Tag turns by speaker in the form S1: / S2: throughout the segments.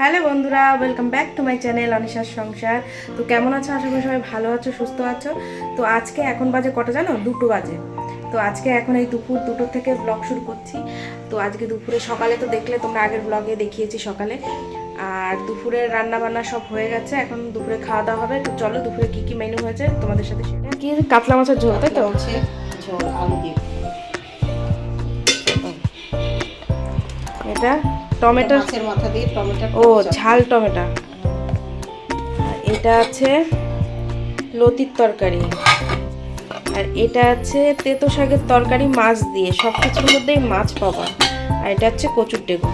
S1: Hello বন্ধুরা welcome back to my channel অনিশার সংসার। তো কেমন আছো? আশা করি সবাই ভালো আছো সুস্থ আছো। তো আজকে এখন বাজে কটা জানো? দুটো বাজে। তো আজকে এখন এই দুপুর দুটো থেকে ব্লগ শুরু করছি। তো আজকে দুপুরে সকালে তো দেখলে তোমরা আগের ব্লগে দেখিয়েছি সকালে। আর দুপুরে রান্না বান্না সব হয়ে গেছে এখন দুপুরে খাওয়া দাওয়া হবে। তো চলো দুপুরে কি কি মেনু হয়েছে তোমাদের সাথে সেটা কি কাতলা মাছের ঝোল তাই তো?
S2: হচ্ছে ঝোল আলু দিয়ে।
S1: এটা টমেটো
S2: মাথা দিয়ে টমেটো
S1: ও ঝাল টমেটো। এটা আছে লতির তরকারি। আর এটা আছে তেতো শাকের তরকারি মাছ দিয়ে। সব কিছুর মধ্যেই মাছ পাবা। আর এটা হচ্ছে কচুর ডেগু।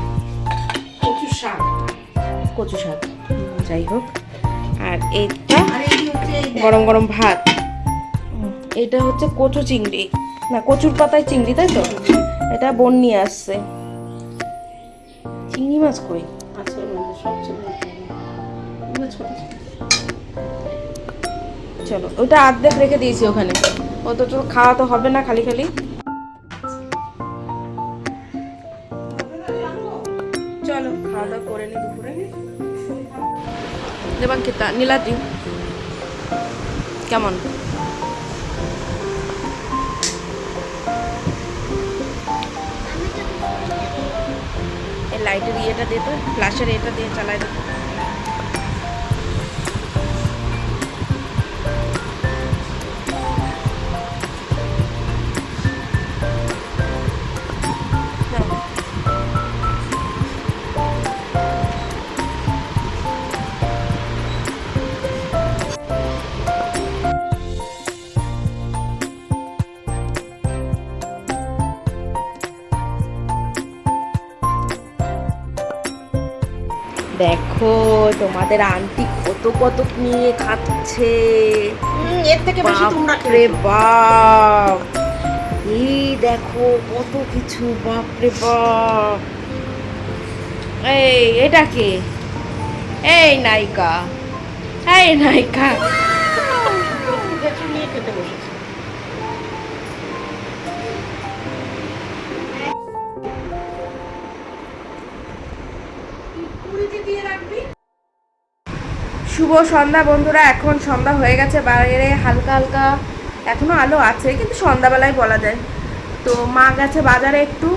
S2: কচু শাক।
S1: কচু শাক। যাই হোক। আর এইটা
S2: হচ্ছে
S1: গরম গরম ভাত। এটা হচ্ছে কচু চিংড়ি। না কচুর পাতায় চিংড়ি তাই তো? এটা বোন নিয়ে আসছে। চিংড়ি মাছ কই?
S2: মাছের মধ্যে সব চলে ছোট
S1: ওটা আর্ধেক রেখে দিয়েছি ওখানে। অত তো খাওয়া তো হবে না খালি খালি। চলো খাওয়া দাওয়া করে নি দুপুরে। দেবাঙ্কিতা নীলাদ্রি। কেমন? লাইটের ইয়েটা দিয়ে তো ফ্ল্যাশের এটা দিয়ে চালাই দেবো দেখো তোমাদের আন্টি কত কত নিয়ে খাচ্ছে।
S2: এর থেকে বেশি তোমরা
S1: বাপরে বাপ। এই দেখো কত কিছু বাপরে বাপ। এই এটা কে? এই নায়িকা। এই নায়িকা।
S2: নিয়ে খেতে বসেছে।
S1: শুভ সন্ধ্যা বন্ধুরা, এখন সন্ধ্যা হয়ে গেছে, বাইরে হালকা হালকা এখনও আলো আছে, কিন্তু সন্ধ্যাবেলায় বলা যায়। তো মা গেছে বাজারে একটু।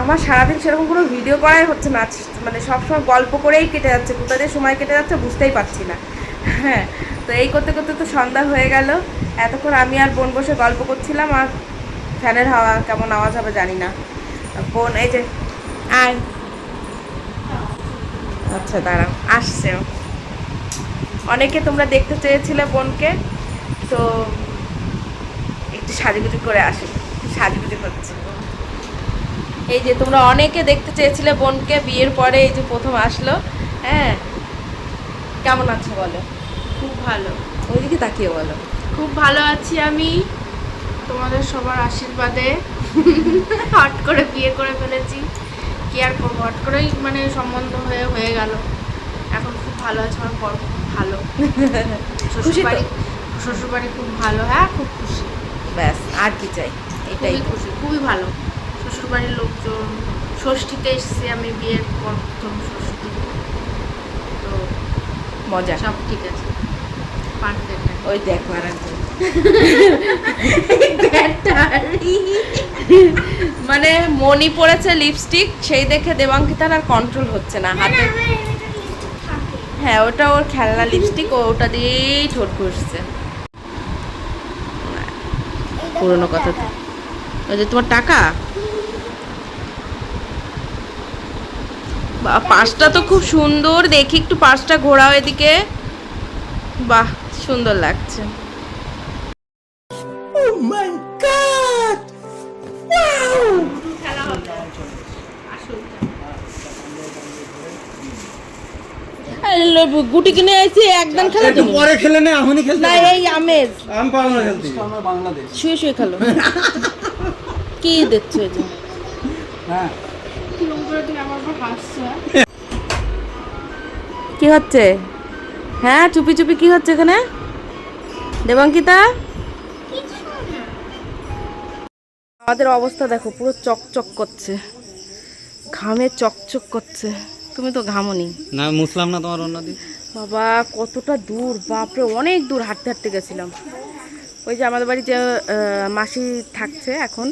S1: আমার সারাদিন সেরকম কোনো ভিডিও করাই হচ্ছে না মানে সবসময় গল্প করেই কেটে যাচ্ছে কোথা দিয়ে সময় কেটে যাচ্ছে বুঝতেই পারছি না। হ্যাঁ তো এই করতে করতে তো সন্ধ্যা হয়ে গেল। এতক্ষণ আমি আর বোন বসে গল্প করছিলাম, আর ফ্যানের হাওয়া কেমন আওয়াজ হবে জানি না। বোন, এই যে, আয়। আচ্ছা দাঁড়াও, আসছে ও। অনেকে তোমরা দেখতে চেয়েছিলে বোনকে তো একটু সাজুগুজু করে আসে সাজুগুজু করছে। এই যে তোমরা অনেকে দেখতে চেয়েছিলে বোনকে বিয়ের পরে এই যে প্রথম আসলো হ্যাঁ? কেমন আছো বলো?
S3: খুব ভালো।
S1: ওইদিকে তাকিয়ে বলো।
S3: খুব ভালো আছি আমি। তোমাদের সবার আশীর্বাদে হট করে বিয়ে করে ফেলেছি। কি আর করব? হট করেই মানে সম্বন্ধ হয়ে হয়ে গেল। এখন খুব ভালো আছে আমার বর খুব ভালো। শ্বশুরবাড়ি শ্বশুরবাড়ি খুব ভালো হ্যাঁ খুব খুশি।
S1: ব্যাস আর কি চাই? এটাই
S3: খুশি খুবই ভালো। শ্বশুরবাড়ির লোকজন ষষ্ঠীতে এসেছি আমি বিয়ের পর প্রথম ষষ্ঠী। তো
S1: মজা।
S3: সব ঠিক আছে। পারফেক্ট
S1: ওই দেখো আর একজন। মানে মনি পড়েছে লিপস্টিক সেই দেখে দেবাঙ্কিতার আর কন্ট্রোল হচ্ছে না হাতে। হ্যাঁ ওটা ওর খেলনা লিপস্টিক ও ওটা দিয়েই ঠোঁট ঘষছে পুরোনো কথা। ওই যে তোমার টাকা? বা পাশটা তো খুব সুন্দর। দেখি একটু পাশটা ঘোরাও এদিকে। বাহ, সুন্দর লাগছে। গুটি কিনে আইছি একদম খেলা
S4: একটু পরে খেলে না এখনই খেলতে
S1: না এই আমেজ।
S4: আমি পারব না খেলতে।
S1: শুয়ে শুয়ে খেলো। কি দেখছ যে
S4: হ্যাঁ।
S3: আমার
S1: কি হচ্ছে? হ্যাঁ চুপি চুপি কি হচ্ছে এখানে? দেবাঙ্কিতা? আমাদের অবস্থা দেখো পুরো চকচক করছে। ঘামে চকচক করছে। তুমি তো ঘামনি।
S4: না মুসলাম না তোমার অন্য দিন
S1: বাবা কতটা দূর বাপরে অনেক দূর হাঁটতে হাঁটতে গেছিলাম। ওই যে আমাদের বাড়ি যে মাসি থাকছে এখন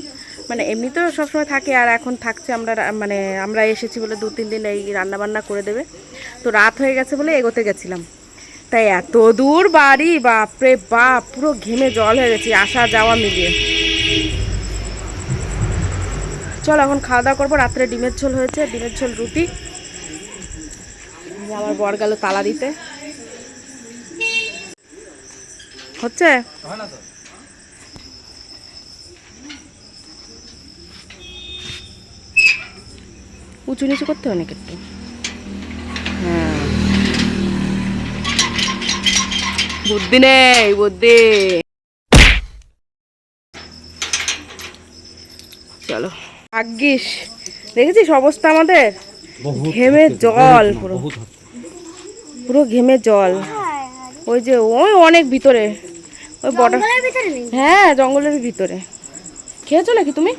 S1: মানে এমনি তো সবসময় থাকে আর এখন থাকছে আমরা মানে আমরা এসেছি বলে দু তিন দিন এই রান্না বান্না করে দেবে। তো রাত হয়ে গেছে বলে এগোতে গেছিলাম। তাই এত দূর বাড়ি বাপরে বাপ পুরো ঘেমে জল হয়ে গেছি আসা যাওয়া মিলিয়ে। চল এখন খাওয়া দাওয়া করব রাত্রে ডিমের ঝোল হয়েছে ডিমের ঝোল রুটি। যে আমার বর গেল তালা দিতে। হচ্ছে? উঁচু নিচু করতে অনেক একটু? হ্যাঁ। বুদ্ধি নেই বুদ্ধি। চলো। ভাগ্যিস। দেখেছিস অবস্থা আমাদের? ঘেমে জল পুরো। পুরো ঘেমে জল। ওই যে ওই অনেক ভিতরে। ওই বটার হ্যাঁ জঙ্গলের ভিতরে। খেয়েছো নাকি তুমি?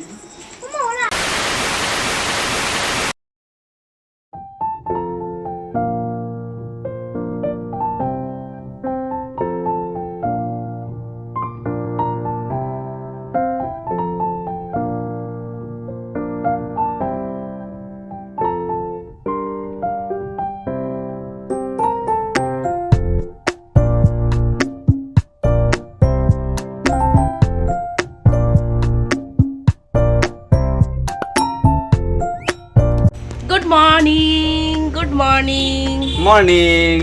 S1: মর্নিং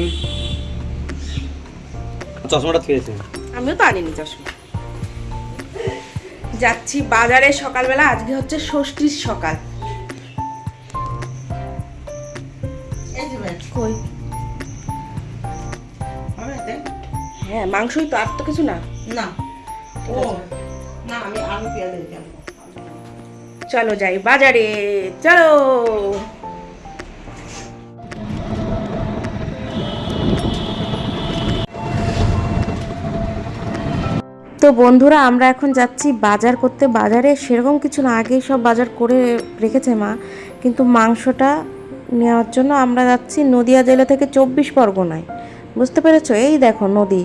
S4: চশমাটা থুয়েছে
S1: আমিও তো আনিনি চশমা। যাচ্ছি বাজারে সকালবেলা আজকে হচ্ছে ষষ্ঠীর সকাল। কই? হ্যাঁ মাংসই তো আর তো কিছু না।
S2: না। ও না আমি আলু পেঁয়াজ
S1: চলো যাই বাজারে। চলো। তো বন্ধুরা, আমরা এখন যাচ্ছি বাজার করতে। বাজারে সেরকম কিছু না, আগেই সব বাজার করে রেখেছে মা। কিন্তু মাংসটা নেওয়ার জন্য আমরা যাচ্ছি নদিয়া জেলা থেকে চব্বিশ পরগনায়। বুঝতে পেরেছ? এই দেখো নদী।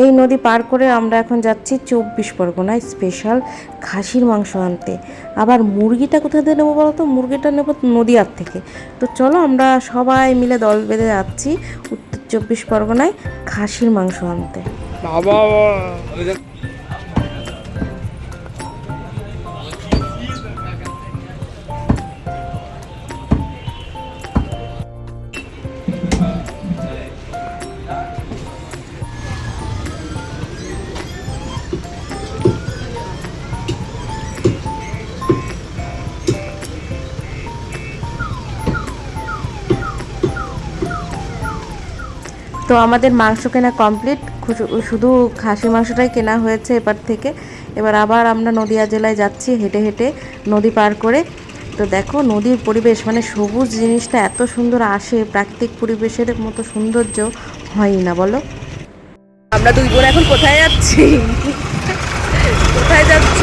S1: এই নদী পার করে আমরা এখন যাচ্ছি চব্বিশ পরগনায় স্পেশাল খাসির মাংস আনতে। আবার মুরগিটা কোথা থেকে নেব বলো তো? মুরগিটা নেব নদিয়ার থেকে। তো চলো আমরা সবাই মিলে দল বেঁধে যাচ্ছি উত্তর চব্বিশ পরগনায় খাসির মাংস আনতে। তো আমাদের মাংস কেনা কমপ্লিট। শুধু খাসি মাংসটাই কেনা হয়েছে এবার থেকে। এবার আবার আমরা নদিয়া জেলায় যাচ্ছি হেঁটে হেঁটে নদী পার করে। তো দেখো নদীর পরিবেশ মানে সবুজ জিনিসটা এত সুন্দর আসে, প্রাকৃতিক পরিবেশের মতো সৌন্দর্য হয় না, বলো? আমরা দুই বোন এখন কোথায় যাচ্ছি? কোথায় যাচ্ছি?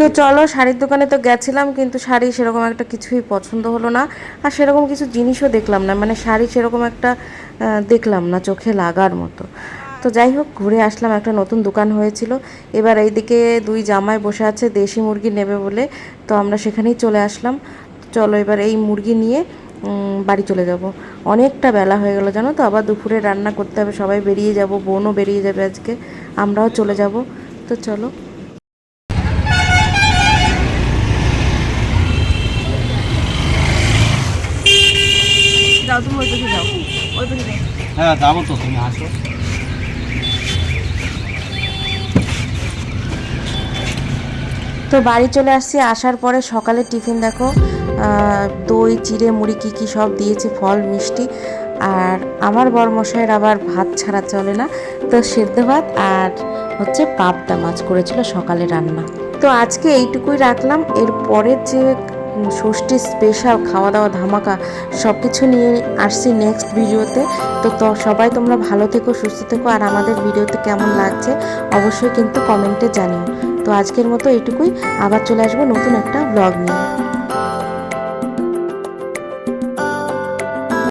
S1: তো চলো শাড়ির দোকানে তো গেছিলাম কিন্তু শাড়ি সেরকম একটা কিছুই পছন্দ হলো না। আর সেরকম কিছু জিনিসও দেখলাম না মানে শাড়ি সেরকম একটা দেখলাম না চোখে লাগার মতো। তো যাই হোক ঘুরে আসলাম একটা নতুন দোকান হয়েছিল। এবার এইদিকে দুই জামাই বসে আছে দেশি মুরগি নেবে বলে। তো আমরা সেখানেই চলে আসলাম। চলো এবার এই মুরগি নিয়ে বাড়ি চলে যাব। অনেকটা বেলা হয়ে গেল জানো তো? আবার দুপুরে রান্না করতে হবে সবাই বেরিয়ে যাব বোনও বেরিয়ে যাবে আজকে। আমরাও চলে যাব। তো চলো যাও তুমি ওই পাশে যাও। ওই পাশে যাও।
S4: হ্যাঁ যাব তো তুমি আসো।
S1: তো বাড়ি চলে আসছি আসার পরে সকালে টিফিন দেখো দই চিড়ে মুড়ি কী কী সব দিয়েছে ফল মিষ্টি। আর আমার বর মশাইয়ের আবার ভাত ছাড়া চলে না। তো সেদ্ধ ভাত আর
S5: হচ্ছে পাবদা মাছ করেছিল সকালে রান্না।
S1: তো আজকে এইটুকুই রাখলাম। এর পরের যে ষষ্ঠী স্পেশাল খাওয়া দাওয়া ধামাকা সব কিছু নিয়ে আসছি নেক্সট ভিডিওতে তো তো, সবাই তোমরা ভালো থেকো, সুস্থ থেকো। আর আমাদের ভিডিওতে কেমন লাগছে অবশ্যই কিন্তু কমেন্টে জানিও। তো আজকের মতো এটুকুই আবার চলে আসব নতুন একটা ব্লগ নিয়ে।